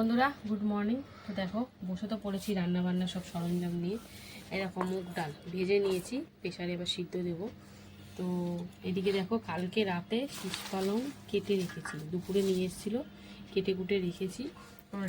বন্ধুরা good morning তো দেখো, বসে তো পড়েছি রান্না বান্না সব সরঞ্জাম নিয়ে। এরকম মুগ ডাল ভেজে নিয়েছি প্রেশারে এবার সিদ্ধ দেবো। তো এদিকে দেখো, কালকে রাতে শীষ পালং কেটে রেখেছি, দুপুরে নিয়ে এসেছিল, কেটে কুটে রেখেছি।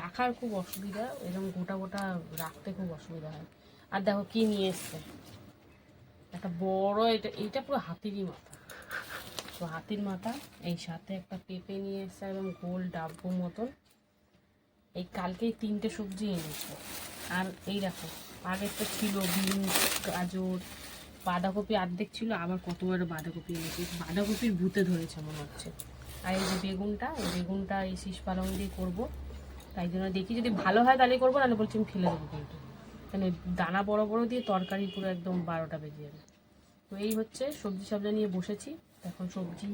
রাখার খুব অসুবিধা, এরকম গোটা গোটা রাখতে খুব অসুবিধা হয়। আর দেখো কি নিয়ে এসছে। একটা বড়, এটা, এইটা পুরো হাতিরই মাথা। তো হাতির মাথা, এই সাথে একটা পেঁপে নিয়ে এসছে, একদম গোল ডাব্বু মতন। এই কালকেই তিনটে সবজি এনেছে। আর এই দেখো, আগেরটা ছিল বিনস, গাজর, বাঁধাকপি অর্ধেক ছিল, আবার কতবার বাঁধাকপি এনেছে। বাঁধাকপির ভূতে ধরেছে মনে হচ্ছে। আর এই যে বেগুনটা বেগুনটা এই শীষ পালং দিয়ে করব। তাই জন্য দেখি, যদি ভালো হয় তাহলে করব, নাহলে বলছি আমি ফেলে দেবো কিন্তু। মানে দানা বড় বড় দিয়ে তরকারি পুরো একদম বারোটা বেজে যাবে। তো এই হচ্ছে সবজি সবজি নিয়ে বসেছি। এখন সবজি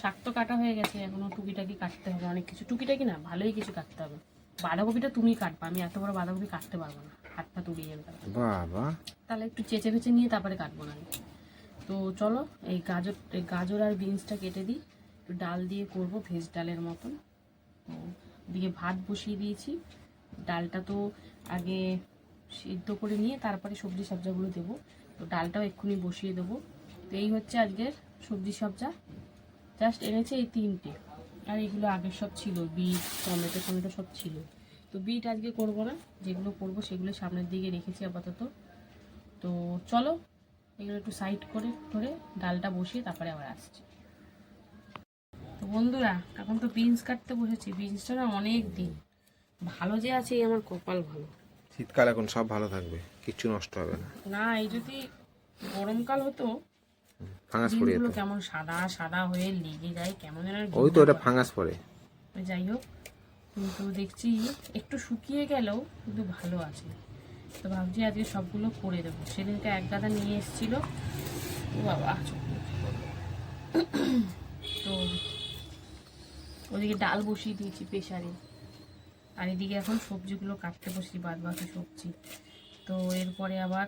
শাক তো কাটা হয়ে গেছে এখনও টুকিটাকি কাটতে হবে। অনেক কিছু, টুকিটাকি না, ভালোই কিছু কাটতে হবে। বাঁধাকপিটা তুমি কাটবা আমি এত বড় বাঁধাকপি কাটতে পারব না হাত পা তুলিয়ে যাবে তাহলে। বাবা। তাহলে একটু চেঁচে ফেচে নিয়ে তারপরে কাটবো না তো চলো এই গাজর এই গাজর আর বিনসটা কেটে দিই একটু ডাল দিয়ে করব ভেজ ডালের মতন। তো ওদিকে ভাত বসিয়ে দিয়েছি ডালটা তো আগে সিদ্ধ করে নিয়ে তারপরে সবজি সবজাগুলো দেবো। তো ডালটাও এক্ষুনি বসিয়ে দেবো। তো এই হচ্ছে আজকের সবজি সবজা জাস্ট এনেছে এই তিনটে। আর এগুলো আগের সব ছিল বিট টমেটো টমেটো সব ছিল। তো বিট আজকে করব না যেগুলো করব সেগুলো সামনের দিকে রেখেছি আপাতত। তো চলো এগুলো একটু সাইড করে ধরে ডালটা বসিয়ে তারপরে আবার আসছি। তো বন্ধুরা এখন তো বিনস কাটতে বসেছি বিনসটা না অনেক দিন। ভালো যে আছে আমার কপাল ভালো। শীতকাল এখন সব ভালো থাকবে কিচ্ছু নষ্ট হবে না। না এই যদি গরমকাল হতো ফাঙ্গাস পড়ে যেত। কেমন সাদা সাদা হয়ে লেগে যায় কেমন যেন ওই তো ওটা ফাঙ্গাস পড়ে যাই হোক কিন্তু দেখছি একটু শুকিয়ে গেলেও কিন্তু ভালো আছে। তো ভাবছি আজকে সবগুলো করে দেবো। সেদিনকে এক গাদা নিয়ে এসেছিল। ও বাবা তো ওদিকে ডাল বসিয়ে দিয়েছি প্রেশারে আর এদিকে এখন সবজিগুলো কাটতে বসি বাদ বাকি সবজি। তো এরপরে আবার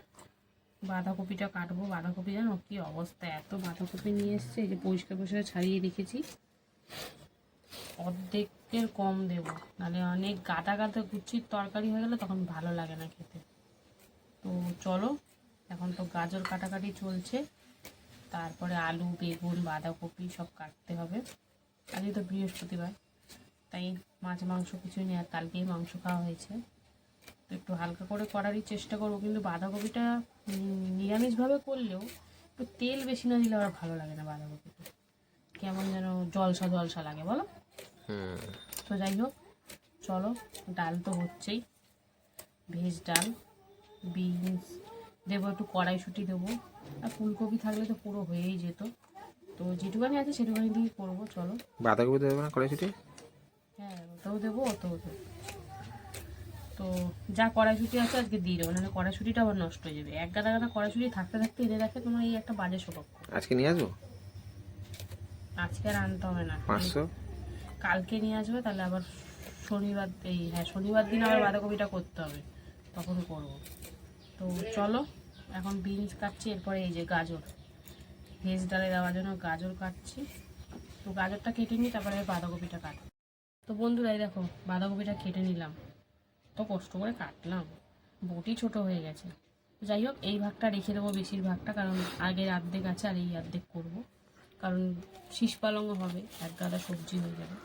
বাঁধাকপিটা কাটবো। বাঁধাকপি জানো কি অবস্থা? এত বাঁধাকপি নিয়ে এসছে, এই যে পরিষ্কার পরিষ্কার ছাড়িয়ে রেখেছি। অর্ধেকের কম দেব। নাহলে অনেক গাদা গাদা গুচ্ছির তরকারি হয়ে গেলে তখন ভালো লাগে না খেতে। তো চলো, এখন তো গাজর কাটাকাটি চলছে। তারপরে আলু, বেগুন, বাঁধাকপি সব কাটতে হবে। আজকে তো বৃহস্পতিবার, তাই মাছ, মাংস কিছুই নেই, আর কালকেই মাংস খাওয়া হয়েছে। তো একটু হালকা করে করারই চেষ্টা করব কিন্তু বাঁধাকপিটা নিরামিষভাবে করলেও একটু তেল বেশি না দিলে আবার ভালো লাগে না বাঁধাকপিটা কেমন যেন জলসা জলসা লাগে বলো? তো যাই হোক চলো ডাল তো হচ্ছেই। ভেজ ডাল বিনস দেবো একটু কড়াইশুটি দেবো। আর ফুলকপি থাকলে তো পুরো হয়েই যেত। তো যেটুখানি আছে সেটুখানি দিয়ে করব চলো। বাঁধাকপি দেবে না কড়াইশুটি? হ্যাঁ ওটাও দেবো ওটাও দেবো। তো যা কড়াইশুটি আছে আজকে দিয়ে দেবো নাহলে কড়াইশুটিটা আবার নষ্ট হয়ে যাবে। এক গাদা গাদা কড়াইশুটি থাকতে থাকতে এনে রাখে তোমার এই একটা বাজে স্বভাব। আজকে নিয়ে আসব? আজকে আর আনতে হবে না। পাঁচশো? কালকে নিয়ে আসবে তাহলে আবার শনিবার এই হ্যাঁ শনিবার দিন আবার বাঁধাকপিটা করতে হবে। তখন করব। তো চলো এখন বিনস কাটছি এরপরে এই যে গাজর। ভেজ ডালে দেওয়ার জন্য গাজর কাটছি। তো গাজরটা কেটে নিই তারপরে বাঁধাকপিটা কাট তো বন্ধুরা এই দেখো বাঁধাকপিটা কেটে নিলাম। তো কষ্ট করে কাটলাম। বটি ছোট হয়ে গেছে। যাই হোক, এই ভাগটা রেখে দেবো বেশিরভাগটা, কারণ আগের অর্ধেক আছে আর এই অর্ধেক করব। কারণ শীষ পালংও হবে, এক গাদা সবজি হয়ে যাবে।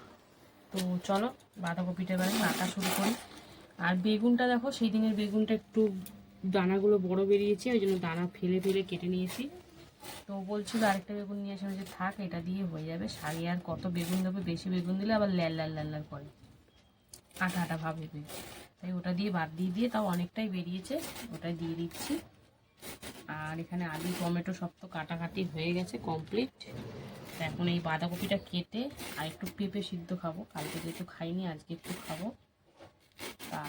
তো চলো, বাঁধাকপিটা এবারে কাটা শুরু করি। আর বেগুনটা দেখো, সেই দিনের বেগুনটা একটু দানাগুলো বড় বেরিয়েছে, ওই জন্য দানা ফেলে ফেলে কেটে নিয়েছি। তো বলছিল আরেকটা বেগুন নিয়ে আসে যে থাক, এটা দিয়ে হয়ে যাবে। শাড়ি আর কত বেগুন দেবে, বেশি বেগুন দিলে আবার ল্যাল ল্যাল ল্যাল করে। আটা আটা ভাবে হবে। তাই ওটা দিয়ে বাদ দিয়ে দিয়ে তাও অনেকটাই বেরিয়েছে ওটাই দিয়ে দিচ্ছি। আর এখানে আলু টমেটো সব তো কাটাকাটি হয়ে গেছে কমপ্লিট এখন এই বাঁধাকপিটা কেটে আর একটু পেঁপে সিদ্ধ খাব। কালকে যেহেতু খাইনি আজকে একটু খাব। তা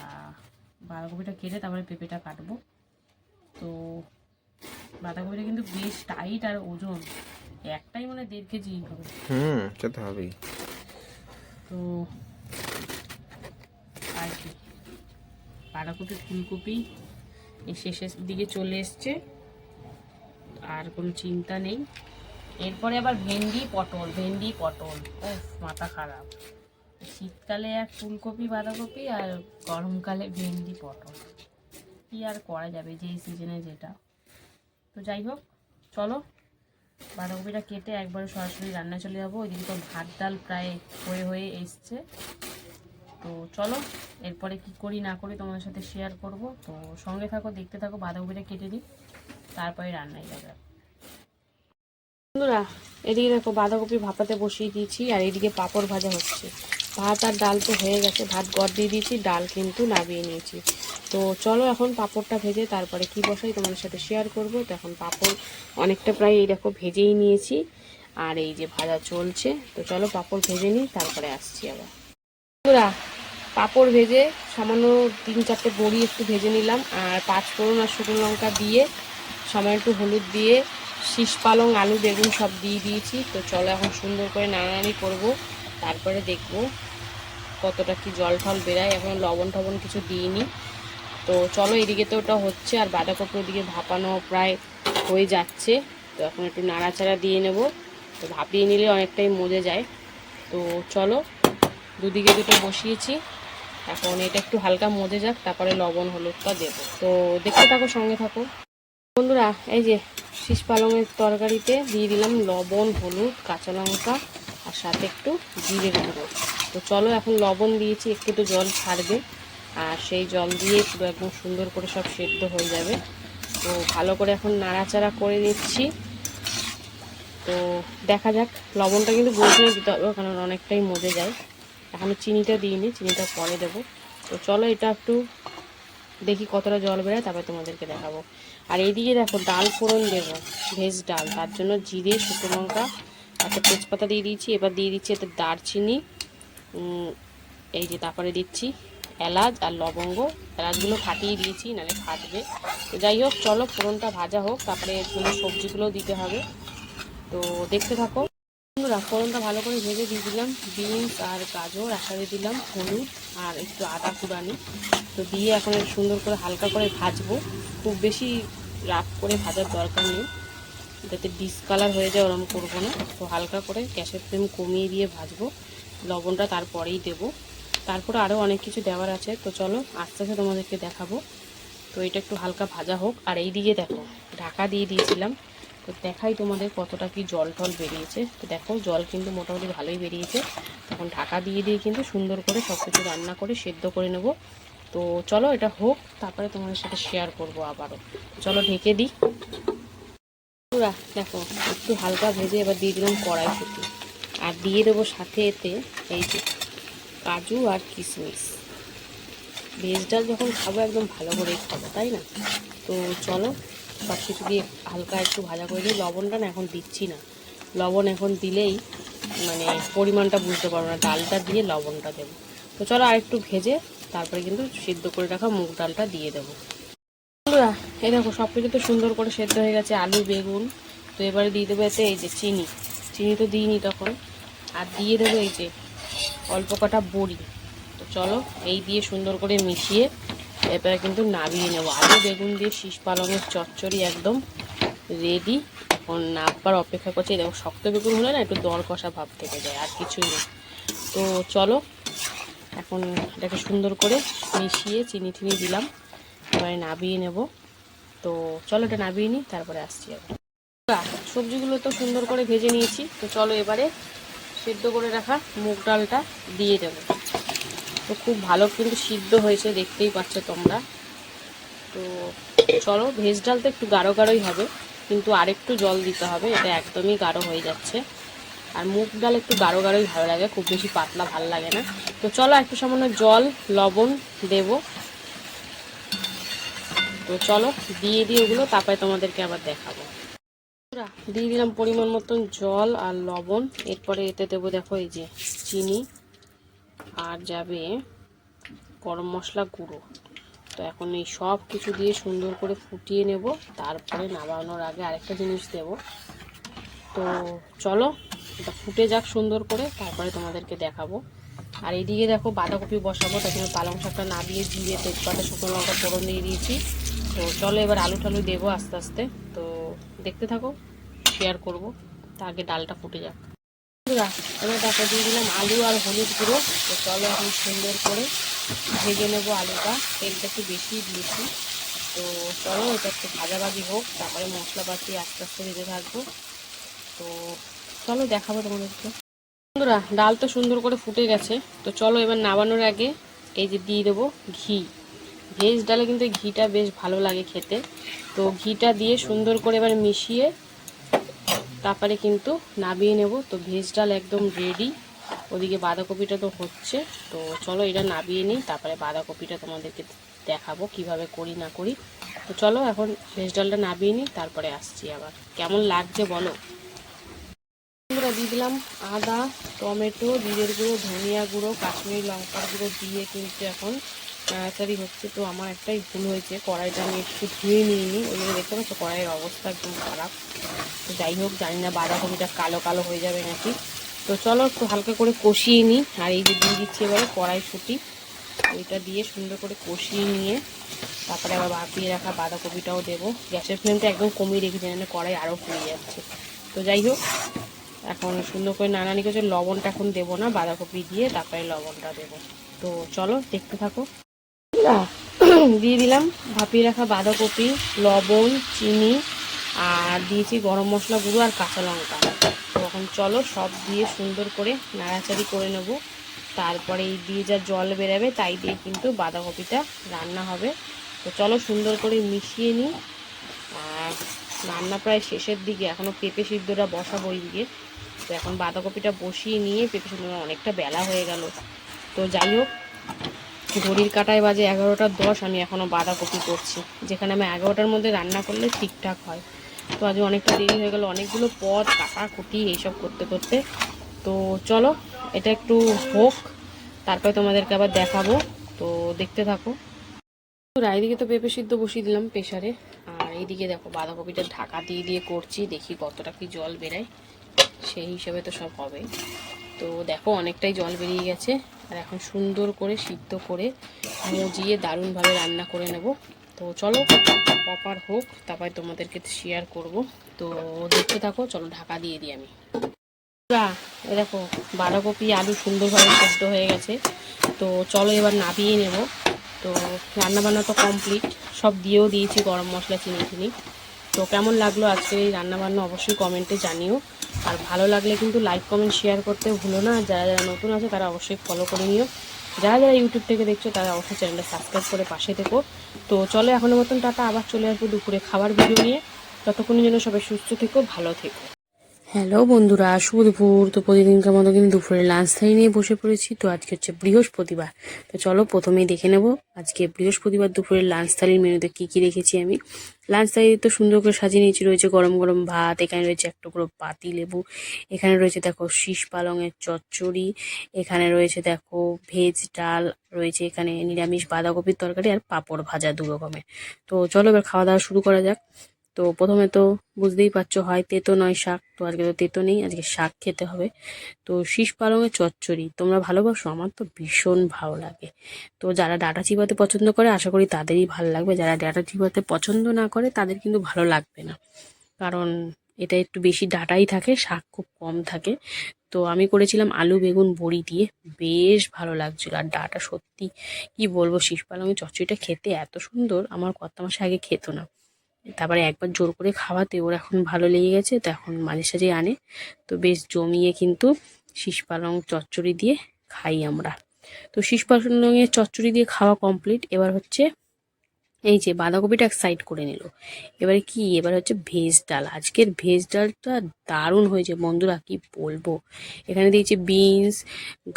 বাঁধাকপিটা কেটে তারপরে পেঁপেটা কাটবো। তো বাঁধাকপিটা কিন্তু বেশ টাইট আর ওজন একটাই মানে দেড় কেজি হবে হুম সে তো হবেই। তো আর কি। বাঁধাকপি ফুলকপি শেষের দিকে চলে এসছে। আর কোনো চিন্তা নেই। এরপরে আবার ভেন্ডি পটল ভেন্ডি পটল। ও মাথা খারাপ। শীতকালে এক ফুলকপি, বাঁধাকপি আর গরমকালে ভেন্ডি পটল। কি আর করা যাবে যেই সিজনে যেটা। তো যাই হোক, চলো। বাঁধাকপিটা কেটে একবার সরাসরি রান্না চলে যাব। ওইদিকে তো ভাত, ডাল প্রায় হয়ে হয়ে এসছে। তো চলো, এরপরে কি করি না করি তোমাদের সাথে শেয়ার করব। তো সঙ্গে থাকো, দেখতে থাকো বাঁধাকপিটা কেটে দিই তারপরে রান্নায় যাবে। বন্ধুরা, এদিকে দেখো বাঁধাকপি ভাপাতে বসিয়ে দিয়েছি, আর এদিকে পাঁপড় ভাজা হচ্ছে। ভাত আর ডাল তো হয়ে গেছে, ভাত গড় দিয়ে দিয়েছি, ডাল কিন্তু নামিয়ে নিয়েছি। তো চলো এখন পাঁপড়টা ভেজে তারপরে কি বসাই তোমাদের সাথে শেয়ার করব। তো এখন পাঁপড় অনেকটা প্রায় এই দেখো ভেজেই নিয়েছি, আর এই যে ভাজা চলছে। তো চলো পাঁপড় ভেজে নিই, তারপরে আসছি আবার। বন্ধুরা, পাঁপড় ভেজে সামান্য তিন চারটে বড়ি একটু ভেজে নিলাম আর পাঁচ ফোড়ন আর শুকনো লঙ্কা দিয়ে সামান্য একটু হলুদ দিয়ে শীষ পালং, আলু, বেগুন সব দিয়ে দিয়েছি। তো চলো এখন সুন্দর করে নাড়ানাড়ি করব, তারপরে দেখব কতটা কি জল টল বেরায়। এখন লবণ টবণ কিছু দিইনি। তো চলো এদিকে তো ওটা হচ্ছে আর বাঁধাকপি ওদিকে ভাপানো প্রায় হয়ে যাচ্ছে। তো এখন একটু নাড়াচাড়া দিয়ে নেব। তো ভাপিয়ে নিলে অনেকটাই মজে যায়। তো চলো দুদিকে দুটো বসিয়েছি। এখন এটা একটু হালকা মজে যাক, তারপরে লবণ, হলুদটা দেবো। তো দেখতে থাকো, সঙ্গে থাকো। বন্ধুরা, এই যে শীষ পালংয়ের তরকারিতে দিয়ে দিলাম লবণ, হলুদ, কাঁচা লঙ্কা আর সাথে একটু জিরে গুঁড়ো। তো চলো, এখন লবণ দিয়েছি, একটু তো জল ছাড়বে। আর সেই জল দিয়ে পুরো একদম সুন্দর করে সব সেদ্ধ হয়ে যাবে। তো ভালো করে এখন নাড়াচাড়া করে নিচ্ছি। তো দেখা যাক, লবণটা কিন্তু বুঝে দিতে হবে, কারণ অনেকটাই মজে যায়। এখনও চিনিটা দিইনি, চিনিটা পরে দেবো। তো চলো এটা একটু দেখি কতটা জল বেরোয়, তারপরে তোমাদেরকে দেখাবো। আর এইদিকে দেখো ডাল ফোড়ন দেবো, ভেজ ডাল। তার জন্য জিরে, শুকনো লঙ্কা, একটা তেজপাতা দিয়ে দিয়েছি। এবার দিয়ে দিচ্ছি এতে দারচিনি এই যে তারপরে দিচ্ছি এলাচ আর লবঙ্গ। এলাচগুলো ফাটিয়ে দিয়েছি, নাহলে ফাটবে। তো যাই হোক, চলো ফোড়নটা ভাজা হোক, তারপরে সবজিগুলো দিতে হবে। তো দেখতে থাকো। ফোড়নটা ভালো করে ভেজে দিয়ে দিলাম। বিনস আর গাজর একসাথে দিলাম, হলুদ আর একটু আদা কুড়ানি। তো দিয়ে এখন সুন্দর করে হালকা করে ভাজবো। খুব বেশি রাগ করে ভাজার দরকার নেই। যাতে ডিসকালার হয়ে যায়, ওরম করব না। তো হালকা করে গ্যাসের ফ্লেম কমিয়ে দিয়ে ভাজবো। লবণটা তারপরেই দেবো। তারপরে আরও অনেক কিছু দেওয়ার আছে। তো চলো, আস্তে আস্তে তোমাদেরকে দেখাবো। তো এটা একটু হালকা ভাজা হোক। আর এই দিকে দেখো, ঢাকা দিয়ে দিয়েছিলাম। তো দেখাই তোমাদের কতটা কি জল টল বেরিয়েছে। তো দেখো, জল কিন্তু মোটামুটি ভালোই বেরিয়েছে। তখন ঢাকা দিয়ে দিয়ে কিন্তু সুন্দর করে সব কিছু রান্না করে সেদ্ধ করে নেব। তো চলো এটা হোক, তারপরে তোমাদের সাথে শেয়ার করব আবারও। চলো ঢেকে দিই। পুরা, দেখো, একটু হালকা ভেজে এবার দিয়ে দিলাম কড়াই কড়াইশুটি। আর দিয়ে দেবো সাথে এতে এই যে কাজু আর কিশমিশ। ভেজ ডাল যখন খাব একদম ভালো করেই খাব, তাই না? তো চলো সব কিছু দিয়ে হালকা একটু ভাজা করে দিই। লবণটা না এখন দিচ্ছি না। লবণ এখন দিলেই মানে পরিমাণটা বুঝতে পারব না। ডালটা দিয়ে লবণটা দেবো। তো চলো আর একটু ভেজে তারপরে কিন্তু সিদ্ধ করে রাখা মুগ ডালটা দিয়ে দেবো। বন্ধুরা, এই দেখো সব কিছু তো সুন্দর করে সেদ্ধ হয়ে গেছে। আলু, বেগুন, তো এবারে দিয়ে দেবো এতে এই যে চিনি। চিনি তো দিইনি তখন। আর দিয়ে দেবো এই যে অল্প কটা বড়ি। তো চলো এই দিয়ে সুন্দর করে মিশিয়ে এবারে কিন্তু নাবিয়ে নেব। আলু, বেগুন দিয়ে শীষ পালঙের চচ্চড়ি একদম রেডি এখন নাববার অপেক্ষা করছি। দেখো, শক্ত বেগুন হলে না একটু দর কষা ভাব থেকে যায়, আর কিছুই না। তো চলো, এখন এটাকে সুন্দর করে মিশিয়ে চিনি টিনি দিলাম। এবারে নাবিয়ে নেব। তো চলো এটা নাবিয়ে নিই, তারপরে আসছি আবার। সবজিগুলো তো সুন্দর করে ভেজে নিয়েছি। তো চলো এবারে সেদ্ধ করে রাখা মুগ ডালটা দিয়ে দেব। তো খুব ভালো কিন্তু সিদ্ধ হয়েছে, দেখতেই পাচ্ছ তোমরা। তো চলো, ভেজ ডাল তো একটু গাঢ় গাঢ়ই হবে, কিন্তু আরেকটু জল দিতে হবে, এটা একদমই গাঢ় হয়ে যাচ্ছে। আর মুগ ডাল একটু গাঢ় গাঢ়ই ভালো লাগে, খুব বেশি পাতলা ভালো লাগে না। তো চলো, একটু সামান্য জল, লবণ দেবো। তো চলো, দিয়ে দিয়ে ওগুলো, তারপরে তোমাদেরকে আবার দেখাবো। দিয়ে দিলাম পরিমাণ মতন জল আর লবণ, এরপরে এতে দেবো, দেখো এই যে চিনি। আর যাবে গরম মশলা গুঁড়ো। তো এখন এই সব কিছু দিয়ে সুন্দর করে ফুটিয়ে নেব, তারপরে নামানোর আগে আরেকটা জিনিস দেব। তো চলো, এটা ফুটে যাক সুন্দর করে, তারপরে তোমাদেরকে দেখাবো। আর এইদিকে দেখো বাঁধাকপি বসাবো, তার জন্য পালং শাকটা না দিয়ে তেজপাতা, শুকনো লঙ্কা ফোড়ন দিয়ে দিয়েছি। তো চলো এবার আলু টালু দেবো আস্তে আস্তে। তো দেখতে থাকো শেয়ার করব, তার আগে ডালটা ফুটে যাক। বন্ধুরা, এবার দেখো দিয়ে দিলাম আলু আর হলুদ গুঁড়ো। তো চলো এখন সুন্দর করে ভেজে নেব আলুটা। তেলটা একটু বেশি দিয়েছি। তো চলো, এটা একটু ভাজাভাজি হোক, তারপরে মশলাপাতি আস্তে আস্তে দিতে থাকব। তো চলো, দেখাবো তোমাদেরকে। বন্ধুরা, ডাল তো সুন্দর করে ফুটে গেছে। তো চলো, এবার নামানোর আগে এই যে দিয়ে দেবো ঘি। ভেজ ডালে কিন্তু ঘিটা বেশ ভালো লাগে খেতে। তো ঘিটা দিয়ে সুন্দর করে এবার মিশিয়ে তারপরে কিন্তু নামিয়ে নেব। তো ভেজ ডাল একদম রেডি ওদিকে বাঁধাকপিটা তো হচ্ছে। তো চলো এটা নামিয়ে নিই, তারপরে বাঁধাকপিটা তোমাদেরকে দেখাবো কীভাবে করি, না করি। তো চলো এখন ভেজ ডালটা নামিয়ে নিই, তারপরে আসছি আবার। কেমন লাগছে বলো? বন্ধুরা দিয়ে দিলাম আদা, টমেটো, জিরের গুঁড়ো, ধনিয়া গুঁড়ো, কাশ্মীরি লঙ্কার গুঁড়ো দিয়ে কিন্তু এখন তাড়াতাড়ি হচ্ছে, তো আমার একটাই ভুল হয়েছে, কড়াইটা আমি একটু ধুয়ে নিয়ে নিই ওই জন্য দেখতে পাচ্ছি, কড়াইয়ের অবস্থা একদম খারাপ। তো যাই হোক, জানি না বাঁধাকপিটা কালো কালো হয়ে যাবে নাকি। তো চলো একটু হালকা করে কষিয়ে নিই। আর এই যে দিয়ে দিচ্ছি এবারে কড়াই কড়াইশুঁটি। ওইটা দিয়ে সুন্দর করে কষিয়ে নিয়ে তারপরে আবার বাপিয়ে রাখা বাঁধাকপিটাও দেবো। গ্যাসের ফ্লেমটা একদম কমিয়ে রেখেছি না কড়াই আরও ফুলে যাচ্ছে। তো যাই হোক, এখন সুন্দর করে নানানি করছে লবণটা এখন দেবো না, বাঁধাকপি দিয়ে তারপরে লবণটা দেবো। তো চলো, দেখতে থাকো। দিয়ে দিলাম ভাপিয়ে রাখা বাঁধাকপি, লবণ, চিনি, আর দিয়েছি গরম মশলা গুঁড়ো আর কাঁচা লঙ্কা। তো এখন চলো সব দিয়ে সুন্দর করে নাড়াচাড়ি করে নেব। তারপরে এই দিয়ে যা জল বেরাবে, তাই দিয়ে কিন্তু বাঁধাকপিটা রান্না হবে। তো চলো সুন্দর করে মিশিয়ে নিই। আর রান্না প্রায় শেষের দিকে এখনও পেঁপে সিদ্ধটা বসাবো দিকে। তো এখন বাঁধাকপিটা বসিয়ে নিয়ে পেঁপে সিদ্ধ অনেকটা বেলা হয়ে গেল। তো যাই হোক ঘড়ির কাটায় বাজে এগারোটা দশ, আমি এখনও বাঁধাকপি করছি। যেখানে আমি এগারোটার মধ্যে রান্না করলে ঠিকঠাক হয়। তো আজ অনেকটা দেরি হয়ে গেল, অনেকগুলো পদ, কাটা কুটি এইসব করতে করতে। তো চলো, এটা একটু হোক, তারপরে তোমাদেরকে আবার দেখাবো। তো দেখতে থাকো। এইদিকে তো পেঁপে সিদ্ধ বসিয়ে দিলাম প্রেশারে আর এইদিকে দেখো, বাঁধাকপিটা ঢাকা দিয়ে দিয়ে করছি, দেখি কতটা কি জল বেরায়। সেই হিসেবে তো সব হবে তো দেখো অনেকটাই জল বেরিয়ে গেছে। আর এখন সুন্দর করে সিদ্ধ করে মজিয়ে দারুণভাবে রান্না করে নেব। তো চলো প্রপার হোক, তারপরে তোমাদেরকে শেয়ার করব। তো দেখতে থাকো, চলো ঢাকা দিয়ে দিই আমি। দেখো, বাঁধাকপি আলু সুন্দরভাবে সেদ্ধ হয়ে গেছে। তো চলো এবার নাবিয়ে নেব। তো রান্নাবান্না তো কমপ্লিট সব দিয়েও দিয়েছি গরম মশলা চিনি চিনি তো কেমন লাগল আজকে এই রান্নাবান্না অবশ্যই কমেন্টে জানিও। আর ভালো লাগলে কিন্তু লাইক কমেন্ট শেয়ার করতে ভুলো না। যারা যারা নতুন আছে, তারা অবশ্যই ফলো করে নিও। যারা যারা ইউটিউব থেকে দেখছ, তারা অবশ্যই চ্যানেলটা সাবস্ক্রাইব করে পাশে থেকো। তো চলো এখনও মতন টাটা। আবার চলে আসব দুপুরে খাবার ভিডিও নিয়ে। ততক্ষণের জন্য সবাই সুস্থ থেকো, ভালো থেকো। হ্যালো বন্ধুরা, শুভ দুপুর। তো প্রতিদিনকার মতো কিন্তু দুপুরে লাঞ্চ থাই নিয়ে বসে পড়েছি। তো আজকে হচ্ছে বৃহস্পতিবার। তো চলো, প্রথমেই দেখে নেব আজকে বৃহস্পতিবার দুপুরে লাঞ্চ থালির মেনুতে কী কী রেখেছি আমি। লাঞ্চ থালি তো সুন্দর করে সাজিয়ে নিয়েছি। রয়েছে গরম গরম ভাত, এখানে রয়েছে এক টুকরো পাতি লেবু, এখানে রয়েছে দেখো শীষ পালংয়ের চচ্চড়ি, এখানে রয়েছে দেখো ভেজ ডাল, রয়েছে এখানে নিরামিষ বাঁধাকপির তরকারি আর পাঁপড় ভাজা দু রকমের তো চলো এবার খাওয়া দাওয়া শুরু করা যাক। তো প্রথমে তো বুঝতেই পারছ, হয় তেতো নয় শাক, তো আজকে তো তেতো নেই, আজকে শাক খেতে হবে। তো শীষ পালংয়ের চচ্চড়ি, তোমরা ভালোবাসো? আমার তো ভীষণ ভালো লাগে। তো যারা ডাটা চিবাতে পছন্দ করে, আশা করি তাদেরই ভালো লাগবে। যারা ডাটা চিবাতে পছন্দ না করে, তাদের কিন্তু ভালো লাগবে না। কারণ এটা একটু বেশি ডাটাই থাকে, শাক খুব কম থাকে। তো আমি করেছিলাম আলু বেগুন বড়ি দিয়ে, বেশ ভালো লাগছিল। আর ডাটা সত্যি, কি বলব, শীষ পালংয়ের চচ্চড়িটা খেতে এত সুন্দর, আমার কত মাসে আগে খেত না। তারপরে একবার জোর করে খাওয়াতে ওর এখন ভালো লেগে গেছে, তো এখন মাঝে সাঝে আনে। তো বেশ জমিয়ে কিন্তু শীষ পালং চচ্চড়ি দিয়ে খাই আমরা। তো শীষ পালংয়ের চচ্চড়ি দিয়ে খাওয়া কমপ্লিট এবার হচ্ছে এই যে বাঁধাকপিটা এক সাইড করে নিল। এবারে কি? এবার হচ্ছে ভেজ ডাল। আজকের ভেজ ডালটা দারুণ হয়েছে বন্ধুরা, কি বলব? এখানে দিয়েছি বিনস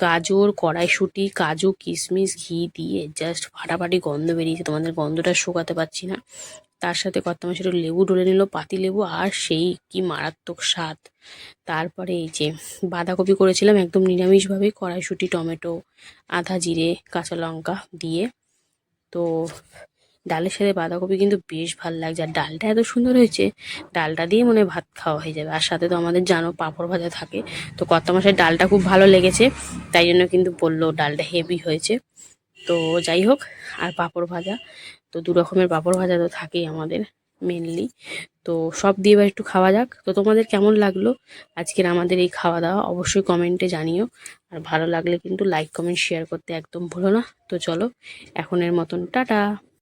গাজর, কড়াইশুঁটি, কাজু কিশমিশ ঘি দিয়ে জাস্ট ফাটাফাটি গন্ধ বেরিয়েছে। তোমাদের গন্ধটা শুকাতে পারছি না। তার সাথে কত মাসে একটু লেবু ডলে নিল, পাতি লেবু আর সেই কি মারাত্মক স্বাদ। তারপরে এই যে বাঁধাকপি করেছিলাম একদম নিরামিষভাবে, কড়াইশুঁটি, টমেটো আধা জিরে, কাঁচা লঙ্কা দিয়ে। তো ডালের সাথে বাঁধাকপি কিন্তু বেশ ভালো লাগছে। আর ডালটা এত সুন্দর হয়েছে, ডালটা দিয়ে মনে ভাত খাওয়া হয়ে যাবে। আর সাথে তো আমাদের জানো পাঁপড় ভাজা থাকে। তো কত মাসের ডালটা খুব ভালো লেগেছে, তাই জন্য কিন্তু বলল ডালটা হেভি হয়েছে। তো যাই হোক, আর পাঁপড় ভাজা তো দু রকমের পাঁপড় ভাজা তো থাকেই আমাদের মেনলি তো সব দিয়ে এবার একটু খাওয়া যাক। তো তোমাদের কেমন লাগল আজকের আমাদের এই খাওয়া দাওয়া? অবশ্যই কমেন্টে জানিও। আর ভালো লাগলে কিন্তু লাইক কমেন্ট শেয়ার করতে একদম ভুলো না। তো চলো, এখনের মতন টাটা।